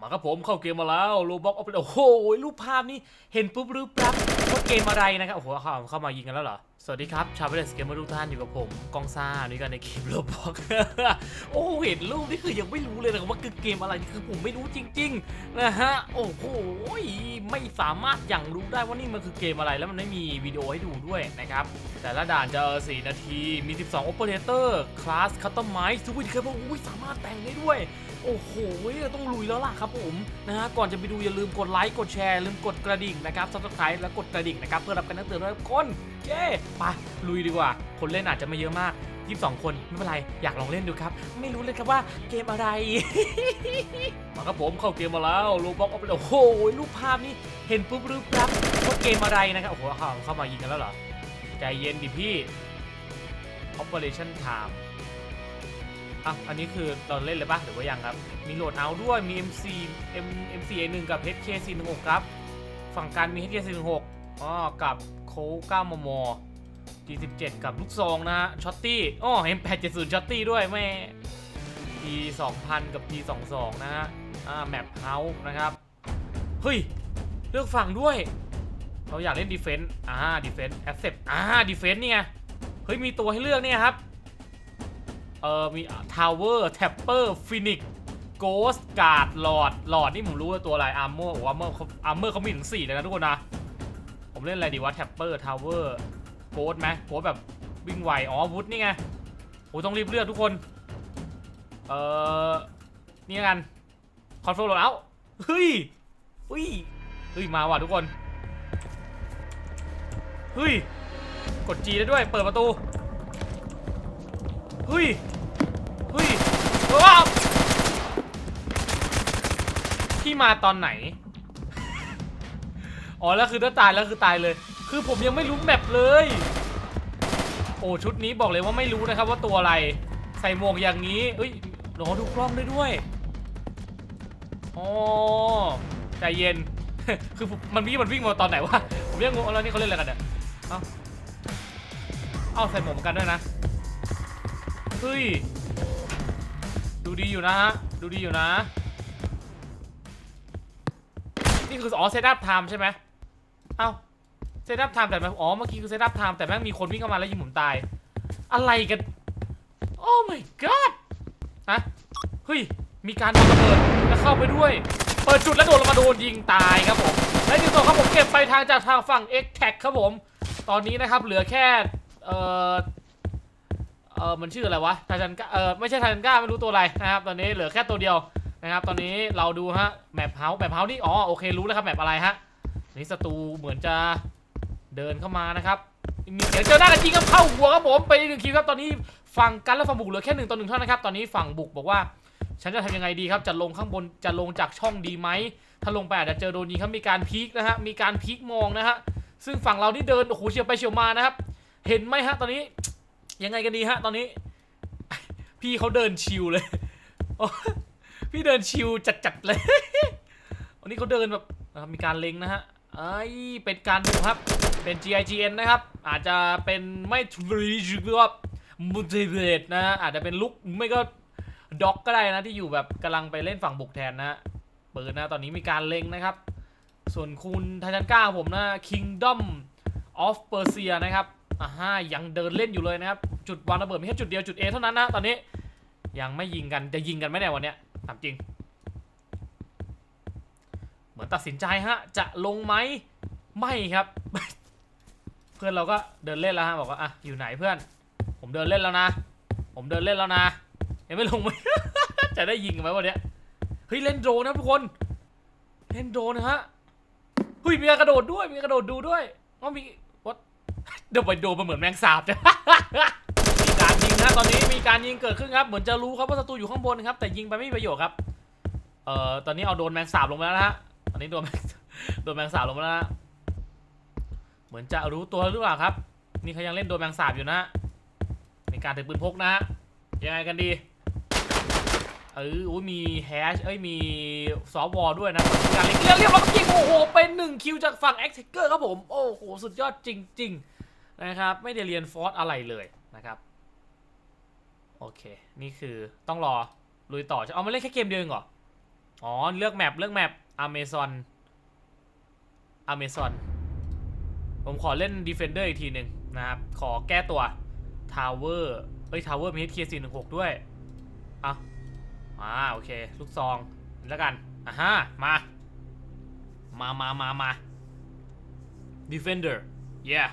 มาครับผมเข้าเกมมาแล้วโลบ็อกเอาไปโอ้โหรูปภาพนี่เห็นปุ๊บรู้ปั๊บว่าเกมอะไรนะครับโอ้โหเข้าเข้ามายิงกันแล้วเหรอ สวัสดีครับ ชาวเวลสเกมเมอร์ทุกท่านอยู่กับผมกองซ่านี่กันในเกมโลบ็อกโอ้เห็นรูปนี่คือยังไม่รู้เลยนะว่าคือเกมอะไรคือผมไม่รู้จริง ๆ นะฮะโอ้โหไม่สามารถอย่างรู้ได้ว่านี่มันคือเกมอะไรแล้วมันไม่มีวิดีโอให้ดูด้วยนะครับแต่ละด่านจะ4นาทีมี 12 Operator Class Customize ทุกวิธีครับว่าอุ้ยสามารถแต่งได้ด้วย โอ้โหเราต้องลุยแล้วล่ะครับผมนะฮะก่อนจะไปดูอย่าลืมกดไลค์กดแชร์ลืมกดกระดิ่งนะครับ subscribe และกดกระดิ่งนะครับเพื่อรับการแจ้งเตือนด้วยทุกคนเย้ไปลุยดีกว่า คนเล่นอาจจะไม่เยอะมาก 22 คนไม่เป็นไรอยากลองเล่นดูครับ ไม่รู้เลยครับว่าเกมอะไร มาครับผมเข้าเกมมาแล้วโลบ็อกเอาไปโอ้โหรูปภาพนี่เห็นปุ๊บรู้ปั๊บว่าเกมอะไรนะครับโอ้โหเข้าเข้ามายิงกันแล้วเหรอใจเย็นดิพี่ Operation Time อะอันนี้คือเราเล่นเลยปะหรือว่ายังครับ มีโหลดเอาด้วย มี MC M MC 1กับ HK 4 1 6 ครับ ฝั่งการมี HK 4 1 6 อ๋อ กับโค้9มม G17 กับลูกซองนะฮะ ช็อตตี้อ๋อ M870 ช็อตตี้ด้วยแม่ P 2000 กับ P 22 นะฮะ อ่า แมปเฮาส์นะครับ เฮ้ย เลือกฝั่งด้วย เราอยากเล่นดีเฟนต์อ่าดีเฟนต์แอ c เซปอ่าดีเฟนต์เนี่ย เฮ้ย มีตัวให้เลือกเนี่ยครับ เออมี Tower Tapper Phoenix Ghost Guard Lord Lord นี่ผมรู้ว่าตัวอะไร Armor โอ้ Armor เขา Armor เขามีถึง4เลยนะทุกคนนะ ผมเล่นอะไรดีวะ Tapper Tower Ghost ไหม Ghost แบบวิ่งไวอ๋อวุฒนี่ไงโอ้ต้องรีบเลือกทุกคน เออนี่กันคอนโทรลโหลดเอาเฮ้ยเฮ้ยเฮ้ยมาว่ะทุกคนเฮ้ยกด G ได้ด้วย เปิดประตู เฮ้ยเฮ้ยว้าวพี่มาตอนไหน อ๋อแล้วคือถ้าตายแล้วคือตายเลย คือผมยังไม่รู้แมปเลย โอ้ชุดนี้บอกเลยว่าไม่รู้นะครับว่าตัวอะไร ใส่หมวกอย่างนี้เอ้ยรอดูกล้องได้ด้วยอ๋อใจเย็น คือมันวิ่งมันวิ่งมาตอนไหนวะ ผมยังงงแล้วนี่เขาเล่นอะไรกันเนี่ย เอ้า เอ้าใส่หมวกเหมือนกันด้วยนะ เฮ้ย ดูดีอยู่นะฮะ ดูดีอยู่นะ นี่คืออ๋อเซตอัพไทม์ใช่ไหมเอ้าเซตอัพไทม์แต่แบบอ๋อเมื่อกี้คือเซตอัพไทม์แต่แม่งมีคนวิ่งเข้ามาแล้วยิงผมตาย อะไรกันโอ้ my god ฮะเฮ้ย มีการวางระเบิดแล้วเข้าไปด้วย เปิดจุดแล้วโดนลงมาโดนยิงตายครับผม และที่สองครับผมเก็บไปทางจากทางฝั่ง X t a g ครับผม ตอนนี้นะครับเหลือแค่ เอ่อ เออมันชื่ออะไรวะไททันก้าเออไม่ใช่ไททันก้าไม่รู้ตัวอะไรนะครับตอนนี้เหลือแค่ตัวเดียวนะครับตอนนี้เราดูฮะแมปเฮาส์แมปเฮาส์นี่อ๋อโอเครู้แล้วครับแมปอะไรฮะนี่ศัตรูเหมือนจะเดินเข้ามานะครับมีเสียงเจอหน้ากันจริงครับเข้าหัวครับผมไปหนึ่งคิวครับตอนนี้ฝั่งกันและฝั่งบุกเหลือแค่หนึ่งต่อหนึ่งเท่านั้นครับตอนนี้ฝั่งบุกบอกว่าฉันจะทำยังไงดีครับจะลงข้างบนจะลงจากช่องดีไหมถ้าลงไปอาจจะเจอโดนยิงครับมีการพีคนะฮะมีการพีคมองนะฮะซึ่งฝั่งเรานี่เดินโอ้โหเฉียวไปเฉียวมานะครับเห็นไหมฮะตอนนี้ ยังไงกันดีฮะ ตอนนี้ พี่เขาเดินชิวเลย พี่เดินชิวจัดๆเลย วันนี้เขาเดินแบบมีการเล็งนะฮะไอ้ยเป็นการดูครับ เป็น GIGN นะครับ อาจจะเป็นไม่ทรีหรือว่ามูเทเรตนะ อาจจะเป็นลุกไม่ก็ด็อกก็ได้นะที่อยู่แบบกำลังไปเล่นฝั่งบุกแทนนะเปิดนะตอนนี้มีการเล็งนะครับ ส่วนคุณทันก้าผมนะ Kingdom of Persia นะครับ อ่าฮะยังเดินเล่นอยู่เลยนะครับ จุดวางระเบิดมีแค่จุดเดียวจุด A เท่านั้นนะตอนนี้ ยังไม่ยิงกันจะยิงกันไหมเนี่ยวันเนี้ยถามจริง เหมือนตัดสินใจฮะ จะลงไหมไม่ครับ เพื่อนเราก็เดินเล่นแล้วฮะบอกว่าอะอยู่ไหนเพื่อน ผมเดินเล่นแล้วนะ ผมเดินเล่นแล้วนะยังไม่ลงไหมจะได้ยิงไหมวันเนี้ยเฮ้ยเล่นโดรนนะทุกคนเล่นโดรนนะฮะเฮ้ยมีกระโดดด้วยมีกระโดดดูด้วยอ๋อมี เดี๋ยวไปโดนมันเหมือนแมงสาบจ้ะมีการยิงนะตอนนี้มีการยิงเกิดขึ้นครับ เหมือนจะรู้ครับว่าศัตรูอยู่ข้างบนครับ แต่ยิงไปไม่มีประโยชน์ครับ เอ่อ ตอนนี้เอาโดนแมงสาบลงไปแล้วนะฮะ ตอนนี้โดนแมงโดนแมงสาบลงไปแล้วนะเหมือนจะรู้ตัวหรือเปล่าครับ นี่เขายังเล่นโดนแมงสาบอยู่นะฮะมีการถือปืนพกนะฮะ ยังไงกันดี เอออุ้ยมีแฮช เอ้ย มีซอฟวอลด้วยนะการเล็งเรียบเรียบแล้วก็ยิงโอ้โห เป็นหนึ่งคิวจากฝั่งแอคเทเกอร์ครับผม โอ้โห สุดยอดจริง ๆ นะครับ ไม่ได้เรียนฟอร์สอะไรเลยนะครับ โอเค นี่คือต้องรอลุยต่อจะเอามาเล่นแค่เกมเดียวเองเหรอ อ๋อ เลือกแมปเลือกแมปอเมซอนอเมซอนผมขอเล่น Defender อีกทีหนึ่งนะครับ ขอแก้ตัว Tower เอ้ย Tower มี HK 4 1 6 ด้วยอะอ่าโอเค ลูกซองแล้วกัน อะฮะมา มามามามา Defender yeah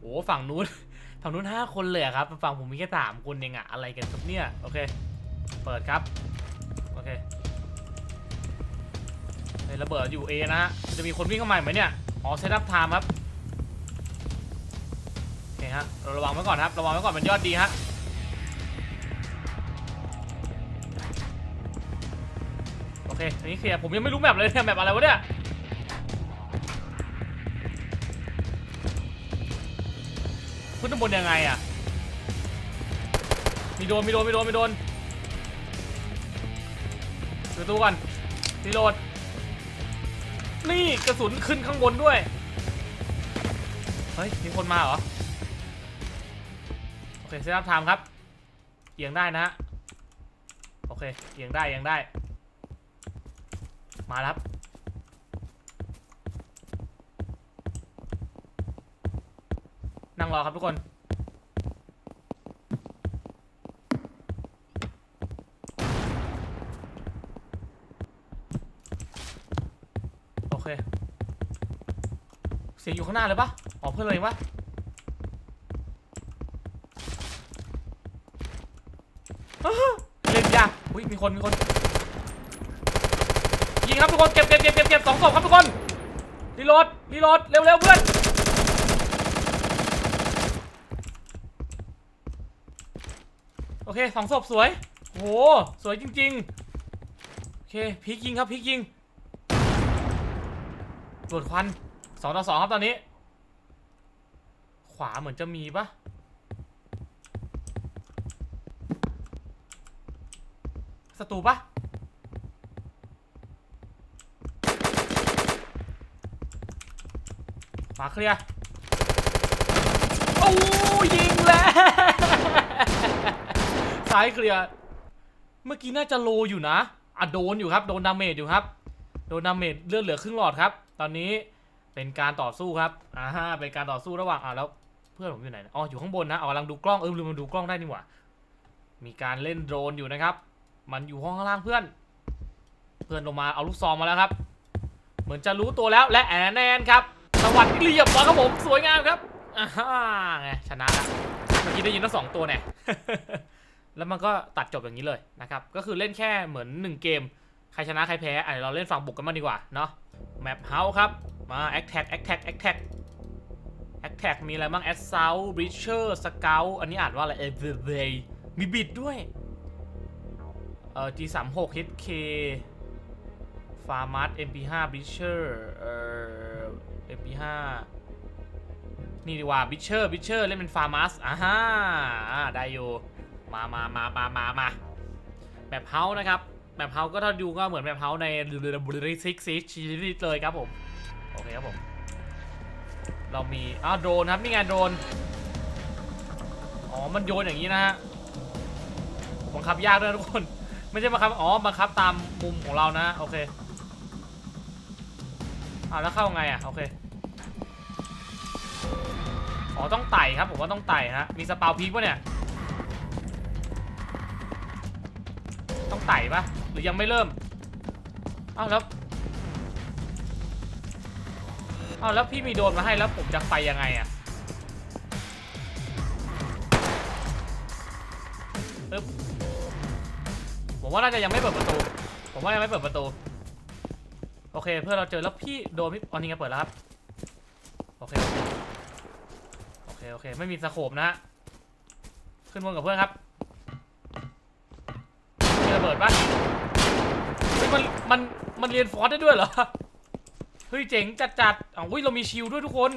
โอ้ฝั่งนู้นฝั่งนู้นห้าคนเลยอครับ ฝั่งผมมีแค่สามคนเองอะอะไรกันครับเนี่ย โอเค เปิดครับ โอเคเฮ้ยระเบิดอยู่ A นะฮะจะมีคนวิ่งเข้ามาไหมเนี่ย อ๋อเซตอัพไทม์ครับ โอเคฮะเราระวังไว้ก่อนครับ ระวังไว้ก่อนเป็นยอดดีฮะ เคอันนี้เคลียร์ผมยังไม่รู้แมปเลยเนี่ยแมปอะไรวะเนี่ยขึ้นข้างบนยังไงอะมีโดนมีโดนมีโดนมีโดนดูตู้ก่อนรีโหลดนี่กระสุนขึ้นข้างบนด้วยเฮ้ยมีคนมาเหรอโอเคเซตอัพไทม์ครับเอียงได้นะฮะโอเคเอียงได้เอียงได้ มาครับ นั่งรอครับทุกคน โอเค เสียงอยู่ข้างหน้าเลยปะอ๋อเพื่อนเราเองปะอ้าวเล่นยากอุ้ยมีคน มีคน ครับทุกคนเก็บเก็บเก็บเก็บเก็บสองศพครับทุกคนรีโหลดรีโหลดเร็วเร็วเพื่อนโอเคสองศพสวยโอ้โหสวยจริงๆโอเคพลิกยิงครับพลิกยิงตรวจควันสองต่อสองครับตอนนี้ ขวาเหมือนจะมีปะศัตรูปะ ขวาเคลียร์โอ้ยิงแล้วซ้ายเคลียร์เมื่อกี้น่าจะโลอยู่นะอะโดนอยู่ครับโดนดาเมจอยู่ครับ โดนดาเมจเลือดเหลือครึ่งหลอดครับ ตอนนี้เป็นการต่อสู้ครับอ่าฮะเป็นการต่อสู้ระหว่างอ่าแล้วเพื่อนผมอยู่ไหนอ๋ออยู่ข้างบนนะอ๋อกำลังดูกล้องเออลืมมาดูกล้องได้นี่หว่ามีการเล่นโดรนอยู่นะครับ มันอยู่ห้องข้างล่างเพื่อน เพื่อนลงมาเอาลูกซองมาแล้วครับ เหมือนจะรู้ตัวแล้วและแอนแนนครับ สวัสดีเรียบร้อยครับผมสวยงามครับอ่าไงชนะละเมื่อกี้ได้ยินทั้งสองตัวเนี่ยแล้วมันก็ตัดจบอย่างนี้เลยนะครับ ก็คือเล่นแค่เหมือน 1 เกม ใครชนะใครแพ้อะเดี๋ยวเราเล่นฝั่งบุกกันมางดีกว่าเนาะแมปเฮาส์ครับ มาแอคแท็กแอคแท็กแอคแท็กแอคแท็กมีอะไรบ้างแอสเซลบริชเชอร์สเกลอันนี้อ่านว่าอะไรเอเวเวมีบิดด้วยเอ่อ G36 HK ฟาร์มัส MP5 Bridger เอ่อ MP5 นี่ดีกว่า Bridger Bridger เล่นเป็นฟาร์มัสอ่าฮะอ่าได้อยู่มามามามามามาแบบเฮานะครับแบบเฮาก็ถ้าดูก็เหมือนแบบเฮาในบริซิกซิชีริเลยครับผม โอเคครับผม เรามีอ้าวโดรนครับ นี่ไงโดรน อ๋อ มันโยนอย่างนี้นะฮะบังคับยากด้วยทุกคน ไม่ใช่บังคับ อ๋อ บังคับตามมุมของเรานะ โอเค อ่าแล้วเข้าไงอะโอเคอ๋อต้องไต่ครับผมว่าต้องไต่ฮะมีสปาวพีกปะเนี่ยต้องไต่ปะหรือยังไม่เริ่มอ้าวแล้วอ้าวแล้วพี่มีโดนมาให้แล้วผมจะไปยังไงอะปึ๊บผมว่าน่าจะยังไม่เปิดประตู ผมว่ายังไม่เปิดประตู โอเค เพื่อนเราเจอแล้วพี่โดนพี่อ๋อนี่ไงเปิดแล้วครับ โอเค โอเค โอเค ไม่มีสโคปนะฮะ ขึ้นบนกับเพื่อนครับมีระเบิดปะเฮ้ยมัน มัน มันเรียนฟอร์สได้ด้วยเหรอ เฮ้ยเจ๋งจัดจัดอ้าวอุ้ยเรามีชิลด้วยทุกคน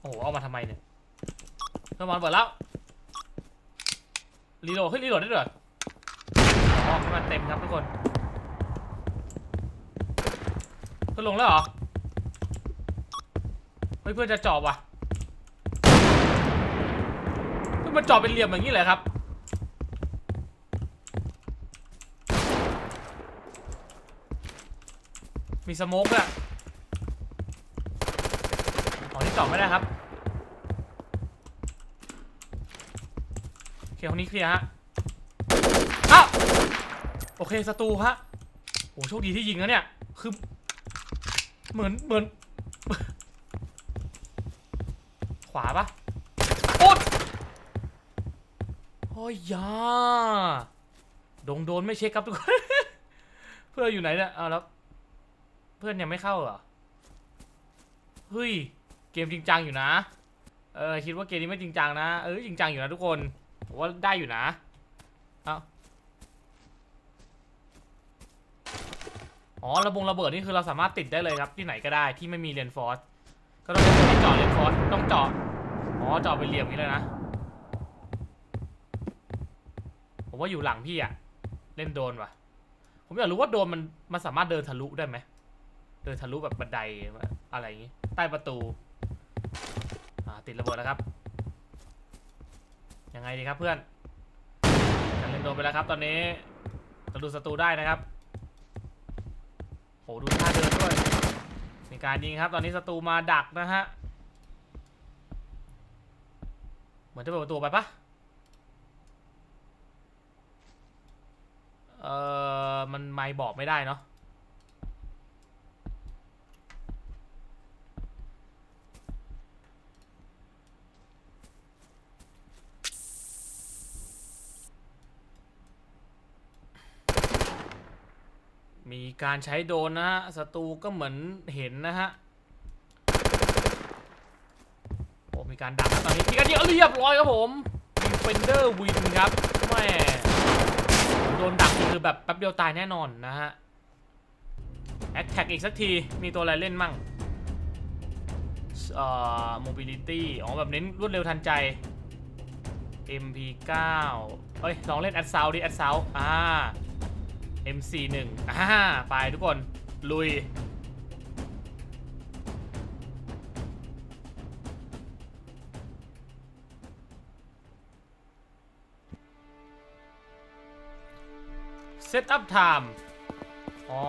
โอ้โห เอามาทำไมเนี่ยเพิ่มมันเปิดแล้วรีโหลดเฮ้ยรีโหลดได้ด้วยออ๋อให้มันเต็มครับทุกคน เพื่อลงแล้วเหรอ เฮ้ยเพื่อนจะจอบว่ะมันจอดเป็นเหลี่ยมอย่างนี้เลยครับ มีสโมกด้วยอ๋อนี่จอดไม่ได้ครับโอเคห้องนี้เคลียร์ฮะอ้าวโอเคศัตรูฮะโอ้โชคดีที่ยิงนะเนี่ย คือ เหมือนเหมือน ขวาปะโอ๊ยโอ้ยยาดงโดนไม่เช็คครับทุกคน เพื่อนอยู่ไหนเนี่ยเอาแล้ว เพื่อนยังไม่เข้าเหรอ เฮ้ย เกมจริงจังอยู่นะ เออคิดว่าเกมนี้ไม่จริงจังนะ เออจริงจังอยู่นะทุกคนผมว่าได้อยู่นะ เอา อ๋อระบงระเบิดนี่คือเราสามารถติดได้เลยครับที่ไหนก็ได้ที่ไม่มีเรียนฟอร์สก็ต้องไม่เจาะเรียนฟอร์สต้องเจาะอ๋อเจาะเป็นเหลี่ยมนี้เลยนะ ผมว่าอยู่หลังพี่อะเล่นโดนว่ะ ผมอยากรู้ว่าโดนมันมันสามารถเดินทะลุได้ไหมเดินทะลุแบบบันไดอะไรอย่างงี้ ใต้ประตูอ่าติดระเบิดแล้วครับยังไงดีครับเพื่อนการเล่นโดนไปแล้วครับ ตอนนี้จะดูศัตรูได้นะครับ โหดูท่าเดินด้วยมีการยิงครับ ตอนนี้ศัตรูมาดักนะฮะ เหมือนจะเปิดประตูไปปะเออมันไม่บอกไม่ได้เนาะ มี การใช้โดนนะฮะศัตรูก็เหมือนเห็นนะฮะโอ้มีการดักตอนนี้มีการยิงเรียบร้อยครับผม Defender Win ครับแม่โดนดักคือแบบแป๊บเดียวตายแน่นอนนะฮะแอคแท็กอีกสักทีมีตัวอะไรเล่นมั่งเอ่อ mobility อ๋อแบบเน้นรวดเร็วทันใจ MP9 เฮ้ยลองเล่น a d s o u n d ดิ a d s o u n d อ่า MC1 อ่าไปทุกคน ลุย Set up time อ๋อ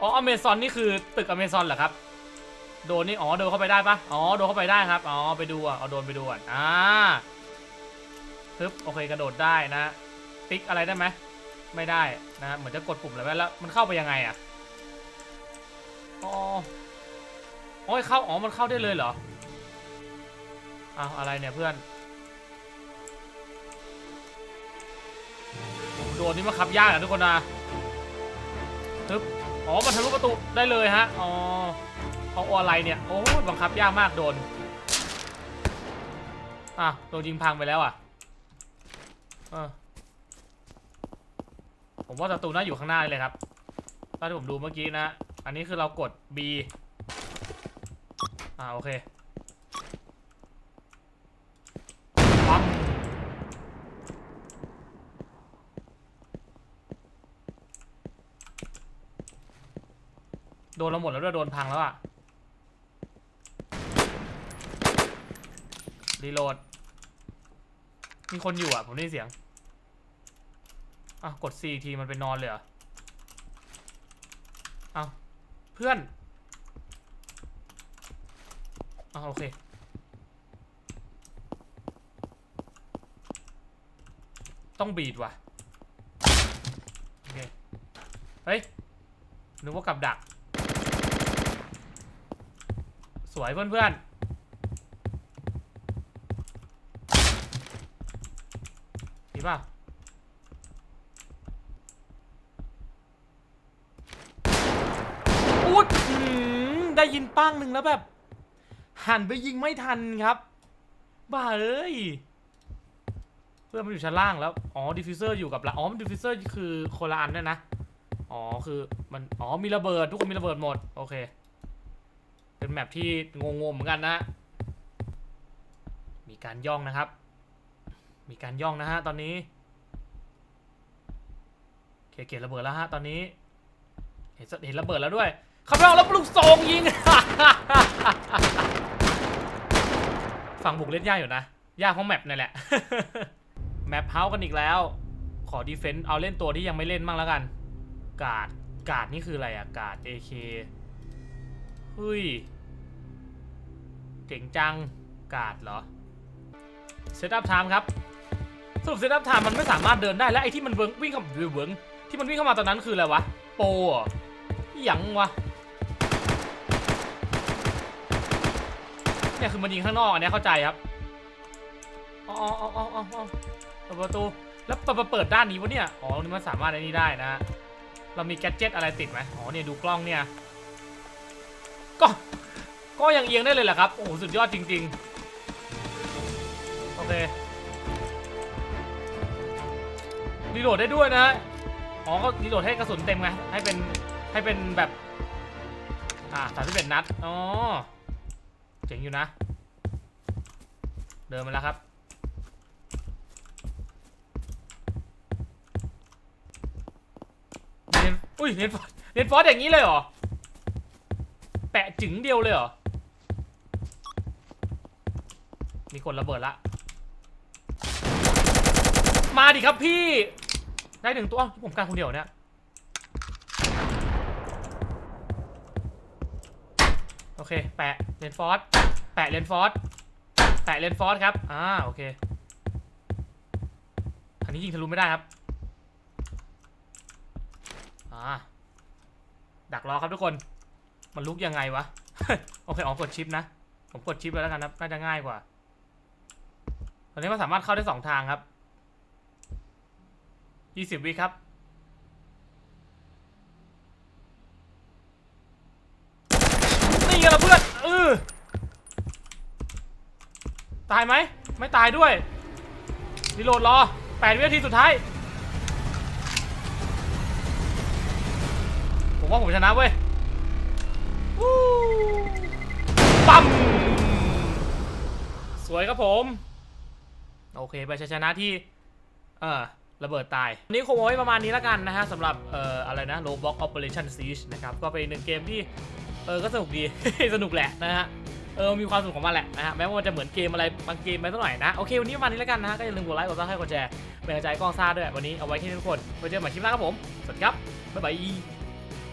อ๋ออเมซอนนี่คือตึกอเมซอนเหรอครับ โดนนี่อ๋อโดนเข้าไปได้ปะอ๋อโดนเข้าไปได้ครับ อ๋อไปดูอะเอาโดนไปดูอะอ่าปึ๊บโอเคกระโดดได้นะ ติ๊กอะไรได้ไหม ไม่ได้นะฮะเหมือนจะกดปุ่มอะไรไว้แล้วมันเข้าไปยังไงอะอ๋อโอ้ยเข้าอ๋อมันเข้าได้เลยเหรออ้าวอะไรเนี่ยเพื่อนโอ้โดนนี่มันขับยากนะทุกคนนะทึบอ๋อมันทะลุประตูได้เลยฮะอ๋อเอาอะไรเนี่ยโอ้ยบังคับยากมากโดนอะโดนยิงพังไปแล้วอะเออ ผมว่าศัตรูน่าอยู่ข้างหน้าเลยครับตอนที่ผมดูเมื่อกี้นะ อันนี้คือเรากด B อ่าโอเคปั๊มโดนเราหมดแล้วด้วยโดนพังแล้วอะรีโหลด มีคนอยู่อะผมได้เสียง อะกด C อีทีมันเป็นนอนเลยเหรอเอาเพื่อนเอาโอเคต้องบีดว่ะ โอเค เฮ้ย นึกว่ากับดัก สวยเพื่อนๆดีป่ะ อุ๊ดได้ยินป้างหนึ่งแล้วแบบ หันไปยิงไม่ทันครับ บ้าเอ้ย เพื่อนมันอยู่ชั้นล่างแล้ว อ๋อดิฟิวเซอร์อยู่กับละอ๋อดิฟิวเซอร์คือคนละอันด้วยนะ อ๋อคือมัน อ๋อมีระเบิด ทุกคนมีระเบิดหมด โอเค เป็นแมปที่งงๆเหมือนกันนะ มีการย่องนะครับ มีการย่องนะฮะตอนนี้เคเก็บระเบิดแล้วฮะตอนนี้เห็นเห็นระเบิดแล้วด้วย ขับไปเอาแล้วลูกซองยิง ฝั่งบุกเล่นยากอยู่นะ ยากเพราะแมปนั่แหละ แมปเฮาส์กันอีกแล้ว ขอดีเฟนต์เอาเล่นตัวที่ยังไม่เล่นบ้างแล้วกัน กาด กาดนี่คืออะไรอะกาด AK เฮ้ย เจ๋งจัง กาดเหรอ เซตอัพไทม์ครับ สรุปเซตอัพไทม์มันไม่สามารถเดินได้แล้วไอ้ที่มันเวิงวิ่งเข้าเวิงที่มันวิ่งเข้ามาตอนนั้นคืออะไรวะ โปออหยังวะ เนี่ยคือมันยิงข้างนอกอันเนี้ยเข้าใจครับอ๋ออ๋ออ๋ออ๋ออ๋อเปิดประตู แล้วเปิดเปิดด้านนี้วะเนี่ย อ๋อ นี่มันสามารถไอ้นี่ได้นะ เรามีแกดเจิตอะไรติดไหมอ๋อ เนี่ยดูกล้องเนี่ย ก็ ก็ยังเอียงได้เลยแหละครับ โอ้โห สุดยอดจริง ๆ โอเค รีโหลดได้ด้วยนะฮะอ๋อ ก็รีโหลดให้กระสุนเต็มไง ให้เป็น ให้เป็นแบบ อ่าสามสิบเอ็ดนัด อ๋อ เจ๋งอยู่นะ เดินมาแล้วครับเรนอุ้ยเรนฟอสเรนฟอสอย่างนี้เลยเหรอ แปะจึงเดียวเลยเหรอ มีคนระเบิดละ มาดิครับพี่ ได้หนึ่งตัวอ้าวผมการคนเดียวเนี่ย เค แปะเรนฟอร์สแปะเรนฟอร์สแปะเรนฟอร์สครับ อ่า โอเค อันนี้ยิงทะลุไม่ได้ครับ อ่า ดักรอครับทุกคน มันลุกยังไงวะ โอเค อ๋อกดชิปนะ ผมกดชิปแล้วกันนะน่าจะง่ายกว่า ตอนนี้มันสามารถเข้าได้สองทางครับยี่สิบวิครับ นี่ไงล่ะเพื่อนเออ ตายไหม ไม่ตายด้วยรีโหลดรอแปดวินาทีสุดท้าย ผมว่าผมชนะเว้ยปั๊มสวยครับผม โอเคไปชชนะที่ เออระเบิดตาย วันนี้คงเอาไว้ประมาณนี้แล้วกันนะฮะสำหรับเอ่ออะไรนะ Roblox Operation Siege นะครับ ก็เป็นหนึ่งเกมที่ เออ ก็สนุกดี สนุกแหละนะฮะ เออมีความสุขของมันแหละนะฮะแม้ว่ามันจะเหมือนเกมอะไรบางเกมไปสักหน่อยนะโอเควันนี้ประมาณนี้แล้วกันนะฮะก็อย่าลืมกดไลค์กดซับสไครต์กดแชร์เป็นกำลังใจกล้องซ่าด้วยวันนี้เอาไว้แค่นี้ทุกคนไว้เจอกันใหม่คลิปหน้าครับผมสวัสดีครับบ๊ายบาย